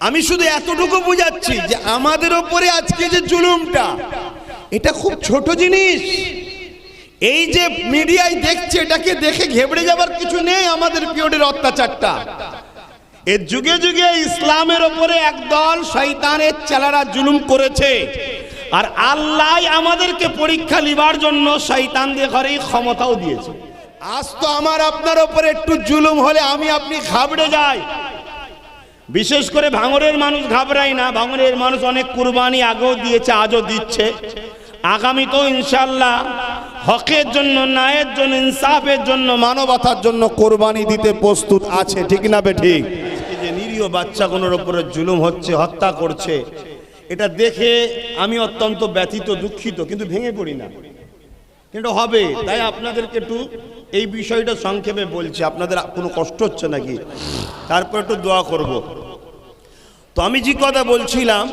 আমি শুধু এতটুকু বুঝাচ্ছি যে আমাদের ওপরে আজকে যে জুলুমটা, এটা খুব ছোট জিনিস। এই যে মিডিয়ায় দেখছে, এটাকে দেখে ঘেবড়ে যাবার কিছু নেই আমাদের পিরিয়ডের অত্যাচারটা। এর যুগে যুগে ইসলামের ওপরে একদল শয়তানের চেলারা জুলুম করেছে। আর আল্লাহ আমাদেরকে পরীক্ষা লিবার জন্য শয়তান দিয়ে ঘরে ক্ষমতাও দিয়েছে। আজ তো আমার আপনার ওপরে একটু জুলুম হলে আমি আপনি ঘাবড়ে যাই। বিশেষ করে ভাঙরের মানুষ ঘাবড়ায় না, ভাঙরের মানুষ অনেক কুরবানি আগেও দিয়েছে, আজও দিচ্ছে। আগামীতেও ইনশাল্লাহ হকের জন্য, ন্যায়ের জন্য, ইনসাফের জন্য, মানবতার জন্য কোরবানি দিতে প্রস্তুত আছে, ঠিক না বে ঠিক? যে নিরীহ বাচ্চাগুলোর উপরে জুলুম হচ্ছে, হত্যা করছে, এটা দেখে আমি অত্যন্ত ব্যথিত, দুঃখিত, কিন্তু ভেঙে পড়ি না। কিন্তু হবে, তাই আপনাদেরকে একটু এই বিষয়টা সংক্ষেপে বলছি, আপনাদের কোনো কষ্ট হচ্ছে নাকি? তারপর একটু দোয়া করব। তো আমি যে কথা বলছিলাম,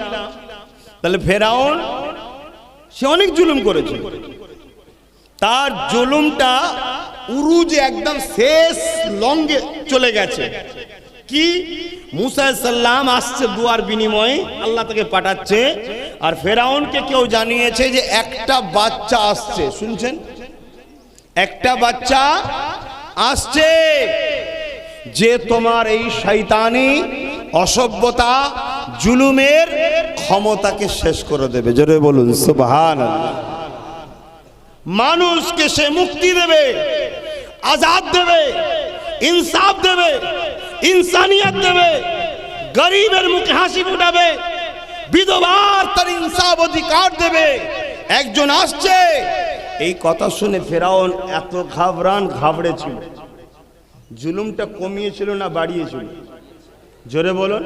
তাহলে ফেরাউন, সে অনেক জুলুম করেছে। তার জুলুমটা উরুজে একদম শেষ লঙ্গে চলে গেছে। কি? মুসা সাল্লাম আসছে দুয়ার বিনিময়ে, আল্লাহ তাকে পাঠাচ্ছে। আর ফেরাউনকে কেউ জানিয়েছে যে একটা বাচ্চা আসছে। শুনছেন? একটা বাচ্চা আসছে যে তোমার এই শৈতানি অসভ্যতা, জুলুমের ক্ষমতাকে শেষ করে দেবে। জোরে বলুন সুবহান মানুষকে সে মুক্তি দেবে, আজাদ দেবে, ইনসাফ দেবে, ইনসানিয়ত দেবে, গরিবের মুখে হাসি ফুটাবে, বিধবার তার ইনসাফ অধিকার দেবে। একজন আসছে এই কথা শুনে ফেরাউন এত ঘাবরান ঘাবড়েছিল। জুলুমটা কমিয়েছিল না বাড়িয়েছিল? জোরে বলুন।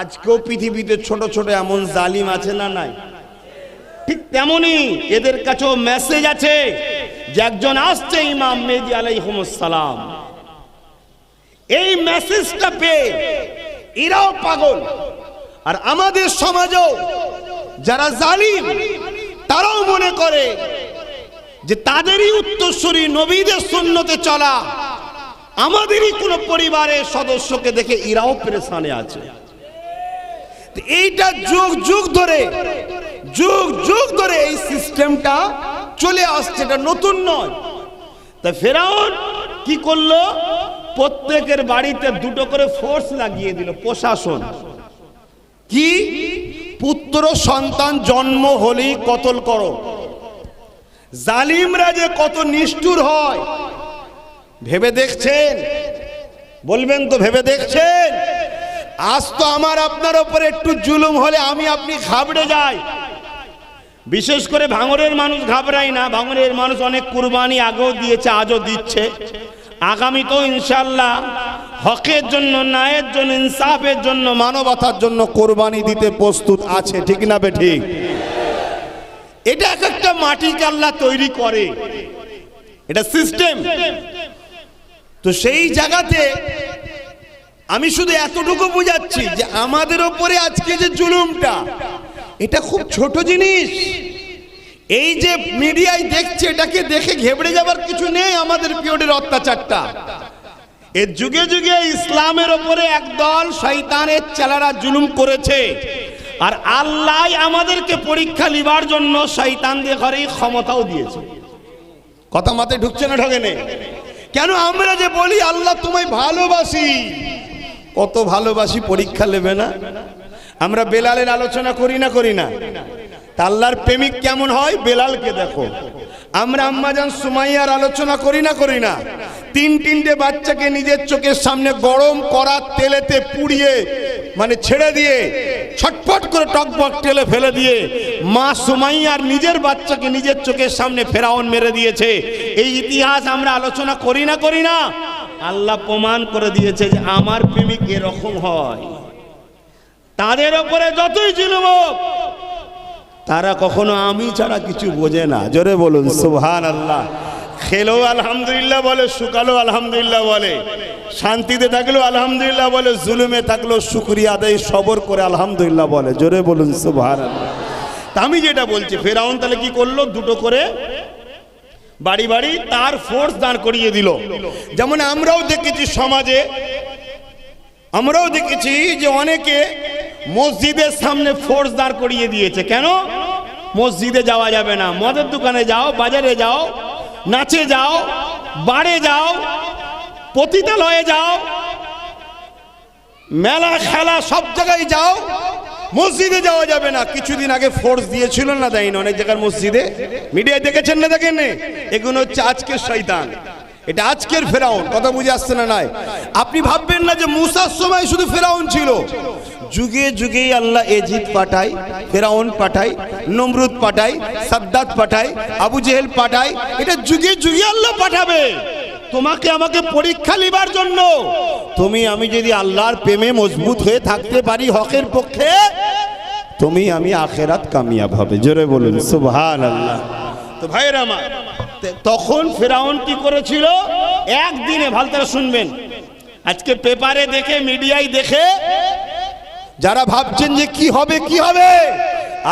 আজকেও পৃথিবীতে ছোট ছোট এমন জালিম আছে না নাই? ঠিক তেমনি এদের কাছেও মেসেজ আছে যে একজন আসছে ইমাম মেদি আলাইহিমুসসালাম এই মেসেজটা পেয়ে এরাও পাগল। আর আমাদের সমাজেও যারা জালিম, তারাও মনে করে যে তাদেরই উত্তরসূরি নবীদের সুন্নতে চলা, আমাদেরই কোনো পরিবারের সদস্যকে দেখে এরাও পেরেশানে আছে। এইটা যুগ যুগ ধরে, যুগ যুগ ধরে এই সিস্টেমটা চলে আসছে, এটা নতুন নয়। তা ফেরাউন কি করল? প্রত্যেকের বাড়িতে দুটো করে ফোর্স লাগিয়ে দিল, প্রশাসন। কি? পুত্র, সন্তান জন্ম হলেই কতল করো। জালিমরা যে কত নিষ্ঠুর হয়। ভেবে দেখছেন? বলবেন তো, ভেবে দেখছেন? আজ তো আমার আপনার ওপরে একটু জুলুম হলে আমি আপনি ঘাবড়ে যাই। বিশেষ করে ভাঙরের মানুষ ঘাবড়ায় না। ভাঙরের মানুষ অনেক কুরবানি আগেও দিয়েছে, আজও দিচ্ছে। আগামী তো ইনশাল্লাহ হকের জন্য, ন্যায়ের জন্য, ইনসাফের জন্য, মানবতার জন্য কোরবানি দিতে প্রস্তুত আছে, ঠিক না বে ঠিক? এটা এক একটা মাটি আল্লাহ তৈরি করে। এটা সিস্টেম তো সেই জায়গাতে আমি শুধু এতটুকু বুঝাচ্ছি যে আমাদের ওপরে আজকে যে জুলুমটা, এটা খুব ছোট জিনিস। এই যে মিডিয়ায় দেখছে, এটাকে দেখে ঘেবড়ে যাবার কিছু নেই আমাদের পিরিয়ডের অত্যাচারটা। এর যুগে যুগে ইসলামের ওপরে একদল শয়তানের চেলারা জুলুম করেছে। আর আল্লাহ আমাদেরকে পরীক্ষা লিবার জন্য শয়তান দিয়ে ঘরে ক্ষমতাও দিয়েছে। কথা মাথায় ঢুকছে না ঢোকে নেই? কেন আমরা যে বলি, আল্লাহ তোমায় ভালোবাসি কত ভালোবাসি পরীক্ষা নেবে না? আমরা বেলালের আলোচনা করি না করি না। তা আল্লাহর প্রেমিক কেমন হয়? বেলালকে দেখো। আমরা আম্মাজান সুমাইয়ার আলোচনা করি না করি না। তিন তিনটে বাচ্চাকে নিজের চোখের সামনে গরম করা তেলেতে পুড়িয়ে মানে ছেড়ে দিয়ে ছটফট করে টকবক টেলে ফেলে দিয়ে মা সুমাইয়ার নিজের বাচ্চাকে নিজের চোখের সামনে ফেরাউন মেরে দিয়েছে। এই ইতিহাস আমরা আলোচনা করি না করি না? আল্লাহ প্রমাণ করে দিয়েছে যে আমার প্রেমিক এরকম হয়। তাদের ওপরে যতই হোক, তারা কখনো আমি ছাড়া কিছু বোঝে না। জোরে বলুন সুবহান আল্লাহ খেলো আলহামদুলিল্লাহ বলে, শুকালো আলহামদুলিল্লাহ বলে। শান্তিতে থাকলেও আলহামদুলিল্লাহ বলে, জুলুমে থাকলেও শুক্রিয়া আদায়, সবর করে আলহামদুলিল্লাহ বলে। জোরে বলুন তা আমি যেটা বলছি, ফেরাউন তাহলে কি করল? দুটো করে বাড়ি বাড়ি তার ফোর্স দাঁড় করিয়ে দিল। যেমন আমরাও দেখেছি সমাজে, আমরাও দেখেছি যে অনেকে মসজিদের সামনে ফোর্স দাঁড় করিয়ে দিয়েছে। কেন? মসজিদে যাওয়া যাবে না। মদের দোকানে যাও, বাজারে যাও নাচে যাও বাড়ে যাও, পতিতালয়ে যাও, মেলা খেলা সব জায়গায় যাও, মসজিদে যাওয়া যাবে না। কিছুদিন আগে ফোর্স দিয়েছিল না দেয়নি অনেক জায়গার মসজিদে। মিডিয়ায় দেখেছেন না দেখেন? এগুলো হচ্ছে আজকের শয়তান। এটা আজকের ফেরাউন, কথা বুঝে আসছে না নাই? আপনি ভাববেন না যে মুসার সময় শুধু ফেরাউন ছিল। যুগে যুগেই আল্লাহ এজিদ পাঠায়, ফেরাউন পাঠায়, নমরুদ পাঠায়, সাদ্দাত পাঠায়, আবু জেহেল পাঠায়, এটা যুগে যুগে আল্লাহ পাঠাবে। তোমাকে আমাকে পরীক্ষা লিবার জন্য। তুমি, আমি যদি আল্লাহর প্রেমে মজবুত হয়ে থাকতে পারি হকের পক্ষে, তুমি, আমি আখেরাত কামিয়াব হবে। জোরে বলুন সুবহান আল্লাহ তো ভাইয়ের আমার তখন ফেরাউন কি করেছিল? একদিনে ভালো তারা শুনবেন। আজকে পেপারে দেখে, মিডিয়ায় দেখে, যারা ভাবছেন যে কি হবে কি হবে?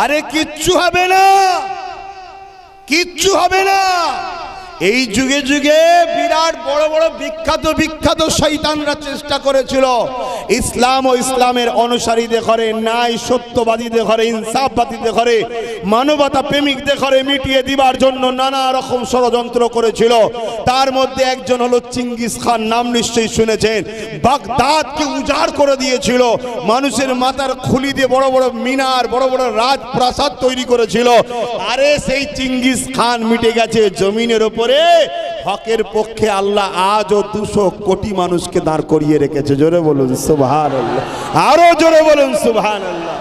আরে কিচ্ছু হবে না। কিচ্ছু হবে না। এই যুগে যুগে বিরাট বড় বড় বিখ্যাত বিখ্যাত শৈতানরা চেষ্টা করেছিল। ইসলাম ও ইসলামের অনুসারীদের ঘরে, ন্যায় সত্যবাদীদের ঘরে, ইনসাফবাদীদের ঘরে, মানবতা প্রেমিকদের ঘরে মিটিয়ে দিবার জন্য নানা রকম ষড়যন্ত্র করেছিল। তার মধ্যে একজন হলো চিঙ্গিস খান, নাম নিশ্চয়ই শুনেছেন। বাগদাদকে উজাড় করে দিয়েছিল। মানুষের মাথার খুলি দিয়ে বড় বড় মিনার, বড় বড় রাজপ্রাসাদ তৈরি করেছিল। আরে সেই চিঙ্গিস খান মিটে গেছে জমিনের ওপরে। হকের পক্ষে আল্লাহ আজও দুশো কোটি মানুষকে দাঁড় করিয়ে রেখেছে। জোরে বলুন সুবহান আল্লাহ আরও জোরে বলুন সুবহান আল্লাহ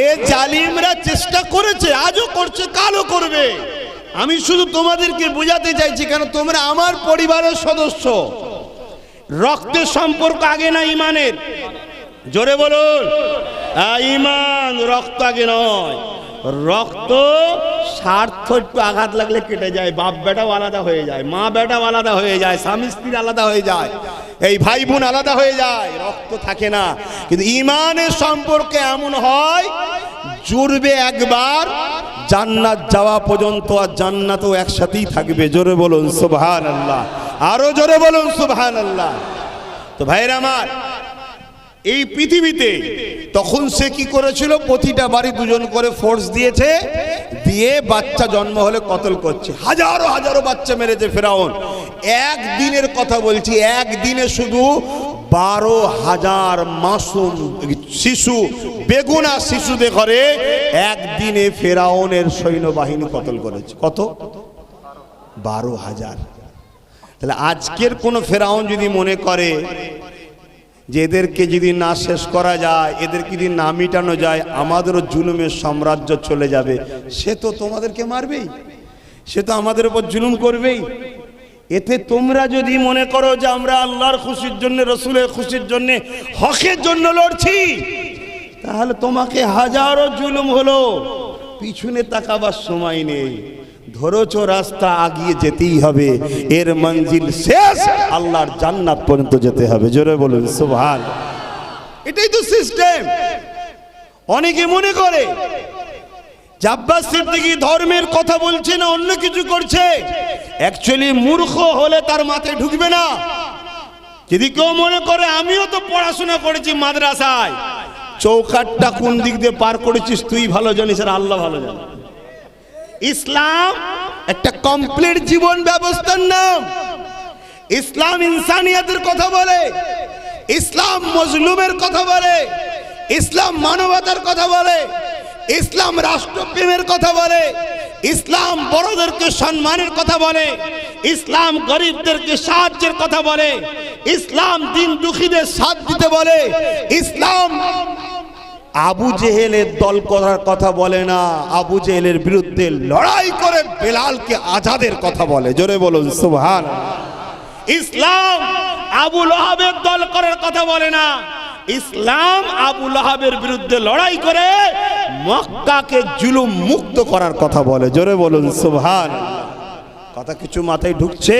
এ জালিমরা চেষ্টা করেছে, আজও করছে, কালও করবে। আমি শুধু তোমাদেরকে বোঝাতে চাইছি, কেন তোমরা আমার পরিবারের সদস্য। রক্তের সম্পর্ক আগে না ইমানের? জোরে বলুন। ইমান রক্ত আগে নয়। রক্ত স্বার্থ একটু আঘাত লাগলে কেটে যায়, বাপ বেটাও আলাদা হয়ে যায়, মা বেটাও আলাদা হয়ে যায়, স্বামী স্ত্রী আলাদা হয়ে যায়, এই ভাই বোন আলাদা হয়ে যায়, রক্ত থাকে না। কিন্তু ইমানের সম্পর্কে এমন হয়, জুড়বে একবার, জান্নাত যাওয়া পর্যন্ত আর জান্নাতও একসাথেই থাকবে। জোরে বলুন সুবহান আল্লাহ আরও জোরে বলুন সুবহান আল্লাহ তো ভাইরা আমার এই পৃথিবীতে, তখন সে কি করেছিল? প্রতিটা বাড়ি দুজন করে ফোর্স দিয়েছে, দিয়ে বাচ্চা জন্ম হলে কতল করছে। হাজারো হাজারো বাচ্চা মেরেছে ফেরাউন। একদিনের কথা বলছি, একদিনে শুধু বারো হাজার মাসুম শিশু, বেগুনা শিশুদের ঘরে একদিনে ফেরাউনের সৈন্যবাহিনী কতল করেছে। কত? বারো হাজার। তাহলে আজকের কোনো ফেরাউন যদি মনে করে যে এদেরকে যদি না শেষ করা যায়, এদেরকে যদি না মিটানো যায়, আমাদেরও জুলুমের সাম্রাজ্য চলে যাবে। সে তো তোমাদেরকে মারবেই। সে তো আমাদের উপর জুলুম করবেই। এতে তোমরা যদি মনে করো যে আমরা আল্লাহর খুশির জন্য, রসুলের খুশির জন্য, হকের জন্য লড়ছি, তাহলে তোমাকে হাজারো জুলুম হলো। পিছনে তাকাবার সময় নেই। ধরেছ রাস্তা আগিয়ে যেতেই হবে। এর মঞ্জিল শেষ, আল্লাহর জান্নাত পর্যন্ত যেতে হবে। জোরে বলুন, সুবহান। এটাই তো সিস্টেম অনেকে মনে করে জাব্বাস সিদ্দিকী ধর্মের কথা বলছে না, অন্য কিছু করছে। অ্যাকচুয়ালি মূর্খ হলে তার মাথায় ঢুকবে না। যদি কেউ মনে করে, আমিও তো পড়াশোনা করেছি মাদ্রাসায়। চৌকাটটা কোন দিক দিয়ে পার করেছিস তুই ভালো জানিস আর আল্লাহ ভালো জানে ইসলাম একটা কমপ্লিট জীবন ব্যবস্থার নাম। ইসলাম ইনসানিয়াতের কথা বলে, ইসলাম মজলুমের কথা বলে, ইসলাম মানবতার কথা বলে, ইসলাম রাষ্ট্রপ্রেমের কথা বলে, ইসলাম বড়দেরকে সম্মানের কথা বলে, ইসলাম গরিবদেরকে সাহায্যের কথা বলে, ইসলাম দিন দুঃখীদের সাথ দিতে বলে, ইসলাম আবু জেহেলের দল করার কথা বলে না। আবু জেহেলের বিরুদ্ধে লড়াই করে বেলালকে আজাদের কথা বলে। জোরে বলুন সুবহান ইসলাম আবু লহাবের দল করার কথা বলে না। ইসলাম আবু লহাবের বিরুদ্ধে লড়াই করে মক্কাকে জুলুম মুক্ত করার কথা বলে। জোরে বলুন সুবহান কথা কিছু মাথায় ঢুকছে।